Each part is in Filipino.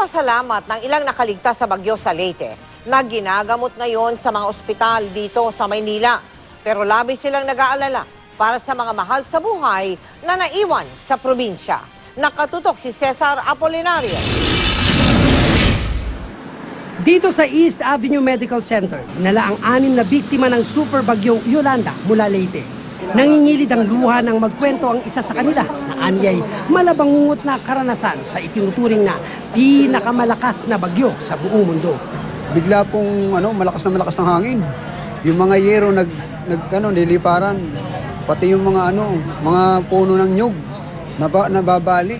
Nagpapasalamat ng ilang nakaligtas sa bagyo sa Leyte na ginagamot ngayon sa mga ospital dito sa Maynila. Pero labis silang nag-aalala para sa mga mahal sa buhay na naiwan sa probinsya. Nakatutok si Cesar Apolinario. Dito sa East Avenue Medical Center, nala ang anim na biktima ng super bagyong Yolanda mula Leyte. Nangingilid ang luha ng magkwento ang isa sa kanila na anyay malabangungot na karanasan sa itinuturing na pinakamalakas na bagyo sa buong mundo. bigla pong ano, malakas na malakas ng hangin. Yung mga yero nag, nag ano, niliparan. Pati yung mga ano, mga puno ng nyug naba, nababali.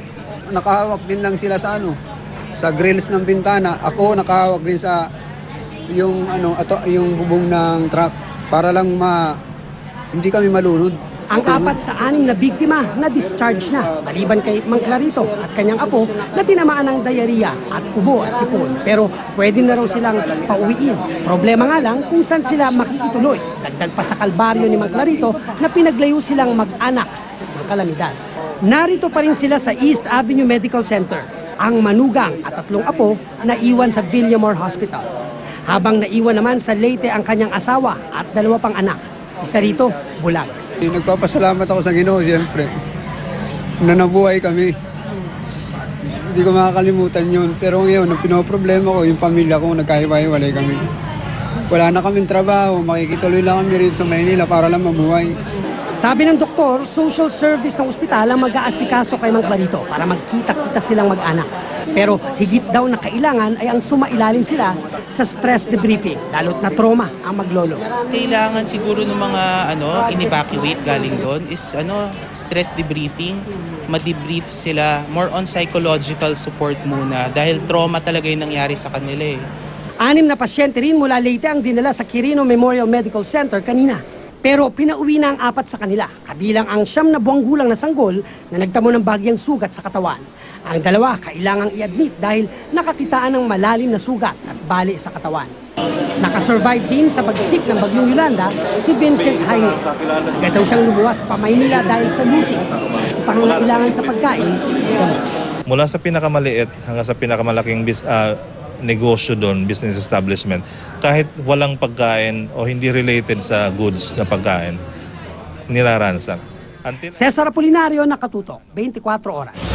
Nakahawak din lang sila sa ano, sa grills ng bintana. Ako nakahawak din sa yung ano, ato, yung bubong ng truck para lang ma hindi kami malunod. Ang apat sa anim na biktima na discharge na, maliban kay Mang Clarito at kanyang apo na tinamaan ng diarrhea at ubo at sipon. Pero pwede na raw silang pauwiin. Problema nga lang kung saan sila makikituloy. Dagdag pa sa kalbaryo ni Mang Clarito na pinaglayo silang mag-anak ng kalamidad. Narito pa rin sila sa East Avenue Medical Center. Ang manugang at tatlong apo na iwan sa Villamore Hospital. Habang naiwan naman sa Leyte ang kanyang asawa at dalawa pang anak. Isa rito, bulag. Nagpapasalamat ako sa Ginoo, siyempre. Na nabuhay kami. Hindi ko makakalimutan yun. Pero ngayon, ang pinoproblema ko, yung pamilya ko, nagkahiwa-hiwalay kami. Wala na kaming trabaho, makikituloy lang kami rin sa Maynila para lang mabuhay. Sabi ng doktor, social service ng ospital ang mag-aasikaso kay Mang Clarito para magkita-kita silang mag-anak. Pero higit daw na kailangan ay ang sumailalim sila sa stress debriefing, lalo't na trauma ang maglolo. kailangan siguro ng mga ano in-evacuate galing doon is ano stress debriefing ma-debrief sila more on psychological support muna dahil trauma talaga yung nangyari sa kanila eh Anim na pasyente rin mula Leyte ang dinala sa Quirino Memorial Medical Center kanina. Pero pinauwi na ang apat sa kanila, kabilang ang siyam na buwang gulang na sanggol na nagtamo ng bagyang sugat sa katawan. Ang dalawa kailangang i-admit dahil nakakitaan ng malalim na sugat at bali sa katawan. Nakasurvive din sa bagsik ng bagyong Yolanda si Vincent Jaime. Agad daw siyang lumuwas pa Maynila dahil sa looting. Sa pangangailangan sa pagkain, mula sa pinakamaliit hanggang sa pinakamalaking ah, negosyo doon, business establishment, kahit walang pagkain o hindi related sa goods na pagkain, nilaransang. Until Cesar Apolinario, Nakatutok, 24 Oras.